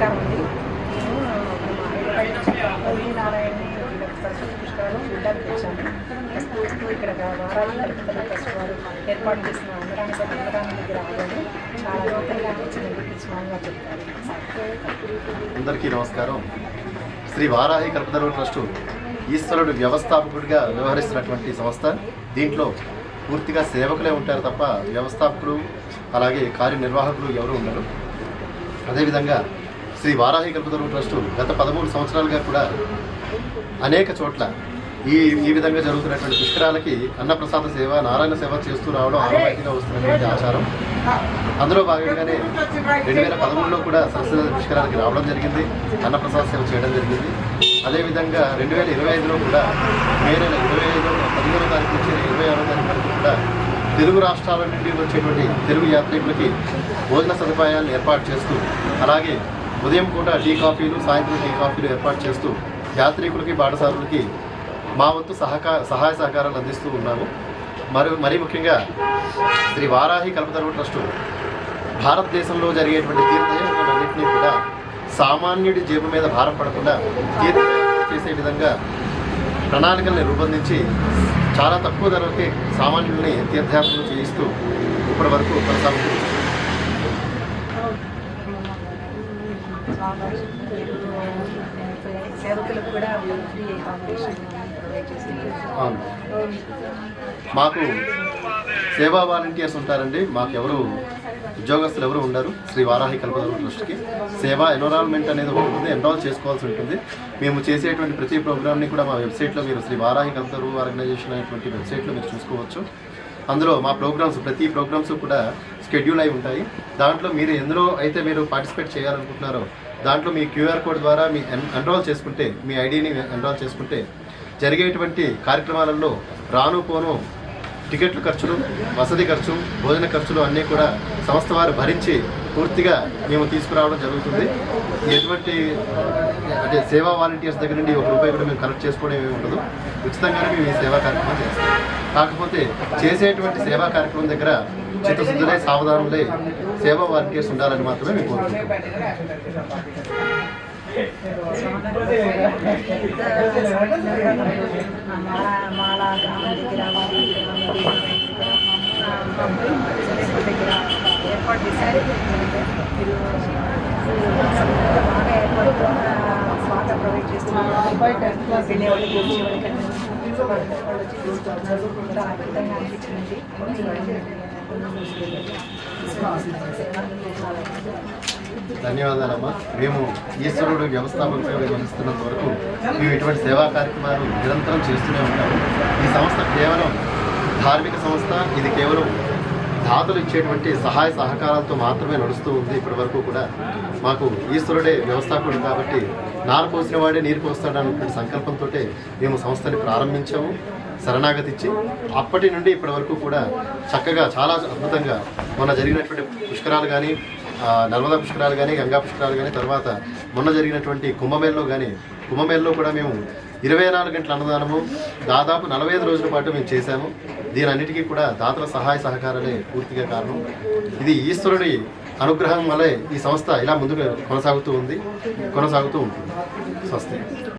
నమస్కారం అండి. నేను నారాయణ సరస్వతి పుష్కరాలు చూడడానికి వచ్చాను వస్తూ ఇక్కడ వారాలు కలుపుతున్న ట్రస్ట్ వారు ఏర్పాటు చేసిన ఉండడానికి ఉండడానికి దగ్గర ఆగాను చాలా లోపలిగా అనిపించింది స్వామిగా చెప్తారు. అందరికీ నమస్కారం. శ్రీ వారాహి కల్పతరువు ట్రస్టు ఈశ్వరుడు వ్యవస్థాపకుడిగా వ్యవహరిస్తున్నటువంటి సంస్థ. దీంట్లో పూర్తిగా సేవకులే ఉంటారు తప్ప వ్యవస్థాపకులు అలాగే కార్యనిర్వాహకులు ఎవరు ఉండరు. అదేవిధంగా శ్రీ వారాహి కల్పతరువు ట్రస్టు గత పదమూడు సంవత్సరాలుగా కూడా అనేక చోట్ల ఈ ఈ విధంగా జరుగుతున్నటువంటి పుష్కరాలకి అన్నప్రసాద సేవ నారాయణ సేవ చేస్తూ రావడం ఆనవాయితీగా వస్తున్నటువంటి ఆచారం. అందులో భాగంగానే రెండు వేల పదమూడులో కూడా సరస్వతి పుష్కరాలకి రావడం జరిగింది అన్నప్రసాద సేవ చేయడం జరిగింది. అదేవిధంగా రెండు వేల ఇరవై ఐదులో కూడా మే నెల ఇరవై ఐదు పదిహేనో తారీఖు నుంచి ఇరవై ఆరో తారీఖు వరకు కూడా తెలుగు రాష్ట్రాల నుండి వచ్చేటువంటి తెలుగు యాత్రికులకి భోజన సదుపాయాలను ఏర్పాటు చేస్తూ అలాగే ఉదయం పూట టీ కాఫీలు సాయంత్రం టీ కాఫీలు ఏర్పాటు చేస్తూ యాత్రికులకి బాటసారులకి మా వంతు సహకా సహాయ సహకారాలు అందిస్తూ ఉన్నాము. మరి మరీ ముఖ్యంగా శ్రీ వారాహి కల్పతరువు ట్రస్టు భారతదేశంలో జరిగేటువంటి తీర్థయాత్రలన్నింటినీ కూడా సామాన్యుడి జేబు మీద భారం పడకుండా తీర్థయాత్ర చేసే విధంగా ప్రణాళికల్ని రూపొందించి చాలా తక్కువ ధరలకి సామాన్యుల్ని తీర్థయాత్రలు చేయిస్తూ ఇప్పటి వరకు కొనసాగుతుంది సేవకులకు కూడా ఫ్రీ అకామిడేషన్ మాకు సేవా వాలంటీర్స్ ఉంటారండి. మాకు ఎవరు ఉద్యోగస్తులు ఎవరు ఉండరు. శ్రీ వారాహి కల్పతరు ట్రస్ట్కి. సేవా ఎన్విరాన్మెంట్ అనేది ఒకటి ఉంటుంది. ఎన్రాల్ చేసుకోవాల్సి ఉంటుంది. మేము చేసేటువంటి ప్రతి ప్రోగ్రామ్ని కూడా మా వెబ్సైట్లో మీరు శ్రీ వారాహి కల్పదరు ఆర్గనైజేషన్ అనేటువంటి వెబ్సైట్లో మీరు చూసుకోవచ్చు. అందులో మా ప్రోగ్రామ్స్ ప్రతి ప్రోగ్రామ్స్ కూడా షెడ్యూల్ అయి ఉంటాయి. దాంట్లో మీరు ఎందులో అయితే మీరు పార్టిసిపేట్ చేయాలనుకుంటున్నారో దాంట్లో మీ క్యూఆర్ కోడ్ ద్వారా మీ ఎన్రోల్ చేసుకుంటే మీ ఐడిని ఎన్రోల్ చేసుకుంటే జరిగేటువంటి కార్యక్రమాలలో రాను పోను టికెట్లు ఖర్చులు వసతి ఖర్చు భోజన ఖర్చులు అన్నీ కూడా సంస్థ వారు భరించి పూర్తిగా మేము తీసుకురావడం జరుగుతుంది. ఎటువంటి అంటే సేవా వాలంటీర్స్ దగ్గర నుండి ఒక రూపాయి కూడా మేము కలెక్ట్ చేసుకోవడం ఏమి ఉండదు. ఉచితంగానే మేము ఈ సేవా కార్యక్రమం చేస్తాం. కాకపోతే చేసేటువంటి సేవా కార్యక్రమం దగ్గర చిత్తశుద్ధులే సావధానులే సేవా వాలంటీర్స్ ఉండాలని మాత్రమే మేము కోరుకుంటున్నాం. గ్రామం దగ్గర ఏర్పాటు చేశారు. మీరు బాగా ఏర్పాటు బాగా ప్రొవైడ్ చేస్తున్నారు. వెళ్ళే వాళ్ళకి వచ్చే వాళ్ళకి వాళ్ళు వచ్చి తీసుకుంటున్నారు చాలా అద్భుతంగా అనిపించింది. ధన్యవాదాలమ్మా. మేము ఈశ్వరుడు వ్యవస్థాపకులుగా వ్యవహరిస్తున్నంత వరకు మేము ఇటువంటి సేవా కార్యక్రమాలు నిరంతరం చేస్తూనే ఉంటాము. ఈ సంస్థ కేవలం ధార్మిక సంస్థ ఇది కేవలం దాతలు ఇచ్చేటువంటి సహాయ సహకారాలతో మాత్రమే నడుస్తూ ఉంది ఇప్పటి వరకు కూడా. మాకు ఈశ్వరుడే వ్యవస్థాపకుడు కాబట్టి నారు పోసిన వాడే నీరు పోస్తాడన్నటువంటి సంకల్పంతో మేము సంస్థని ప్రారంభించాము శరణాగతి ఇచ్చి అప్పటి నుండి ఇప్పటి వరకు కూడా చక్కగా చాలా అద్భుతంగా మొన్న జరిగినటువంటి పుష్కరాలు కానీ నర్మదా పుష్కరాలు కానీ గంగా పుష్కరాలు కానీ తర్వాత మొన్న జరిగినటువంటి కుంభమేళలో కానీ కుంభమేళలో కూడా మేము ఇరవై నాలుగు గంటల అన్నదానము దాదాపు నలభై ఐదు రోజుల పాటు మేము చేశాము. దీనన్నిటికీ కూడా దాతల సహాయ సహకారాలే పూర్తిగా కారణం. ఇది ఈశ్వరుడి అనుగ్రహం వల్లే ఈ సంస్థ ఇలా ముందుకు కొనసాగుతూ ఉంది కొనసాగుతూ ఉంటుంది. స్వస్తి.